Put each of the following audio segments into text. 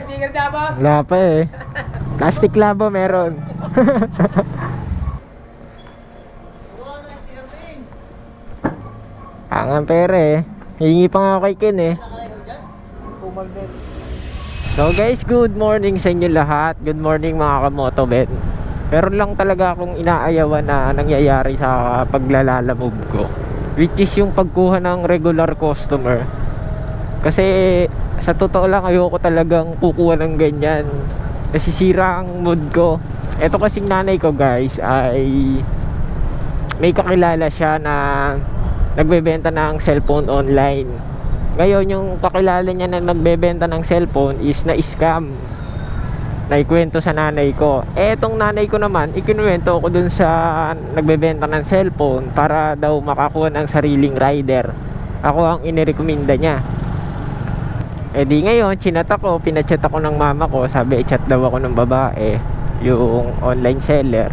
sticker niya, boss. Wala pa eh. Plastic labo meron. Ang pere eh. Hingi pa nga kay Ken eh. So guys, good morning sa inyo lahat. Good morning mga kamoto Ben. Pero lang talaga akong inaayawan na nangyayari sa paglalalamove ko. Which is yung pagkuha ng regular customer. Kasi sa totoo lang ayoko talagang kukuha ng ganyan. Nasisira ang mood ko. Ito kasing nanay ko guys ay may kakilala siya na nagbebenta ng cellphone online. Ngayon yung kakilala niya na nagbebenta ng cellphone is na-scam. Naikwento sa nanay ko. Etong nanay ko naman, ikinuwento ko dun sa nagbebenta ng cellphone para daw makakuha ng sariling rider. Ako ang inirekomenda niya. Eh di ngayon, chinat ako, pinachat ako ng mama ko, sabi i-chat daw ako ng babae, yung online seller.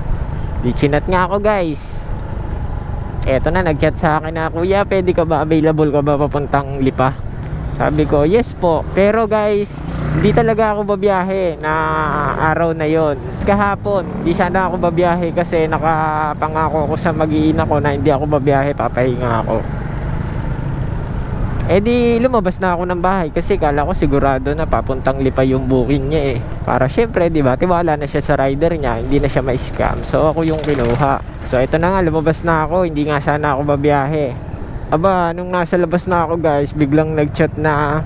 Di chinat nga ako guys. Eto na, nag-chat sa akin na, Kuya, pwede ka ba, available ka ba papuntang Lipa? Sabi ko, yes po. Pero guys, hindi talaga ako babiyahe na araw na yon. Kahapon, di sana ako babiyahe kasi nakapangako ko sa mag-iina ko na hindi ako babiyahe, papahinga ako. Eh di lumabas na ako ng bahay kasi kala ko sigurado na papuntang lipa yung booking niya eh. Para syempre, di ba, tiwala na siya sa rider niya, hindi na siya ma-scam. So ako yung kinuha. So ito na nga, lumabas na ako, hindi nga sana ako babiyahe. Aba, nung nasa labas na ako guys, biglang nag-chat na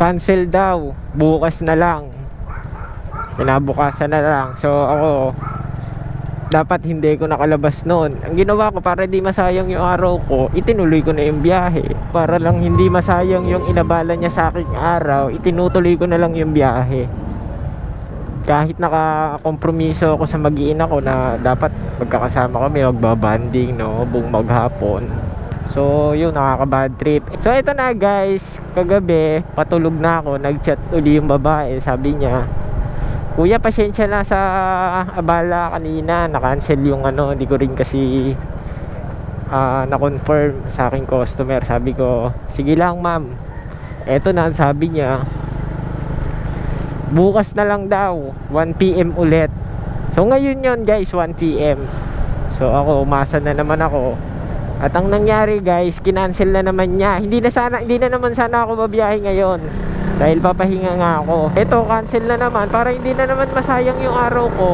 cancel daw, bukas na lang. Pinabukasan na lang. So ako, dapat hindi ko nakalabas noon. Ang ginawa ko para di masayang yung araw ko, itinuloy ko na yung biyahe. Para lang hindi masayang yung inabala niya sa aking araw, itinutuloy ko na lang yung biyahe. Kahit nakakompromiso ako sa mag-iina ko na dapat magkakasama kami, magbabanding, no, buong maghapon. So, yun, nakaka-bad trip. So, ito na guys, kagabi, patulog na ako, nag-chat uli yung babae, sabi niya, Kuya, pasensya na sa abala kanina. Na-cancel yung ano, hindi ko rin kasi ah, na-confirm sa aking customer. Sabi ko, sige lang ma'am. Eto na, sabi niya, bukas na lang daw, 1pm ulit. So ngayon yon guys, 1pm. So ako, umasa na naman ako. At ang nangyari guys, kinancel na naman niya. Hindi na sana, hindi na naman sana ako babiyahe ngayon. Dahil papahinga nga ako. Ito, cancel na naman. Para hindi na naman masayang yung araw ko.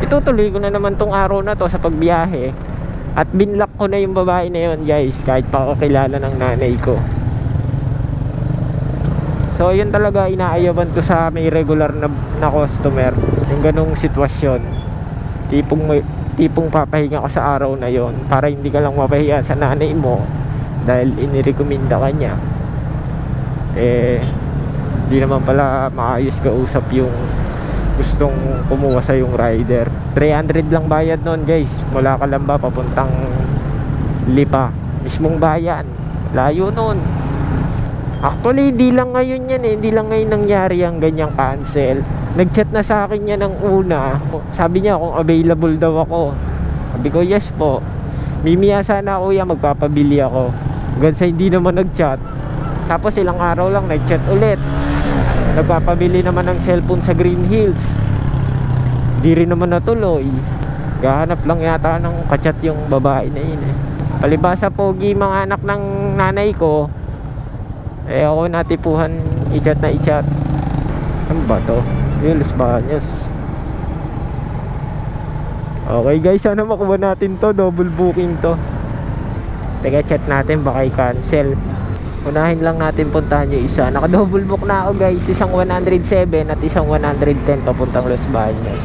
Itutuloy ko na naman tong araw na to sa pagbiyahe. At binlock ko na yung babae na yun guys. Kahit pa kakilala ng nanay ko. So yun talaga inaayawan ko sa may regular na, na customer. Yung ganong sitwasyon. Tipong may, tipong papahinga ka sa araw na yon para hindi ka lang mapahiya sa nanay mo dahil inirekomenda ka niya eh hindi naman pala maayos kausap yung gustong kumuha sa yung rider. 300 lang bayad nun guys. Mula Kalamba papuntang Lipa. Mismong bayan. Layo nun. Actually hindi lang ngayon yan eh. Hindi lang ngayon nangyari ang ganyang cancel. Nagchat na sa akin niya ng una. Sabi niya kung available daw ako. Sabi ko yes po. Mimiya sana kuya. Magpapabili ako. Hanggang sa hindi naman nagchat. Tapos ilang araw lang nagchat ulit nagpapabili naman ng cellphone sa Green Hills. Di rin naman natuloy. Gahanap lang yata ng kachat yung babae na yun eh. Palibasa pogi mga anak ng nanay ko. Eh ako natipuhan i-chat na i-chat. Ano ba to? Los Baños Okay guys, sana makuha natin to. Double booking to. Teka, chat natin. Baka i-cancel Unahin lang natin puntahan yung isa Naka double book na ako guys Isang 107 at isang 110 papuntang Los Baños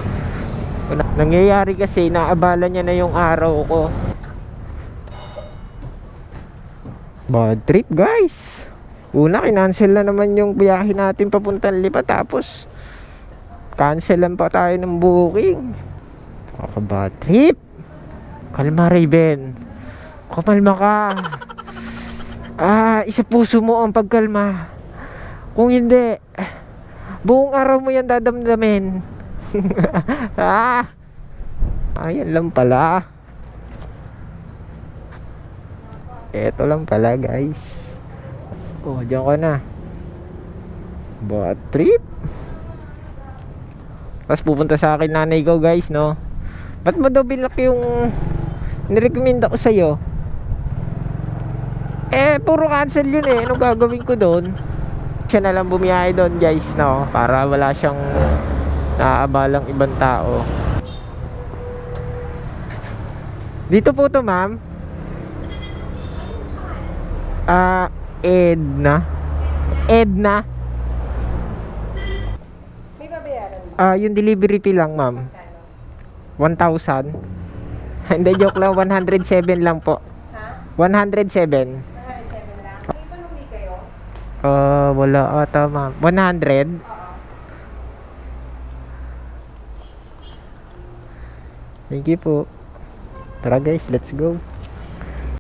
Una- Nangyayari kasi naabala niya na yung araw ko Bad trip guys Una, kinancel na naman yung biyahe natin papuntang Lipa tapos cancelan pa tayo ng booking. Kakabad trip. Kalma Raven. Kumalma ka. Isa puso mo ang pagkalma. Kung hindi, buong araw mo yan dadamdamin. ah, ayan lang pala. Eto lang pala guys. Oh, diyan ka na. Bad trip. Tapos pupunta sa akin nanay ko guys, no? Ba't mo daw bilak yung nirecommend ako sa'yo? Eh, puro cancel yun eh. Ano gagawin ko doon? Siya na lang bumiyahe doon guys, no? Para wala siyang naaabalang ibang tao. Dito po to, ma'am. Ah, Edna. Edna. Mo. Ah, yung delivery fee lang, ma'am. 1,000. Hindi, joke lang. 107 lang po. Ha? 107. 107 lang? May panuli kayo? Ah, wala ata, ma'am. 100? Oo. Thank you po. Tara guys, let's go.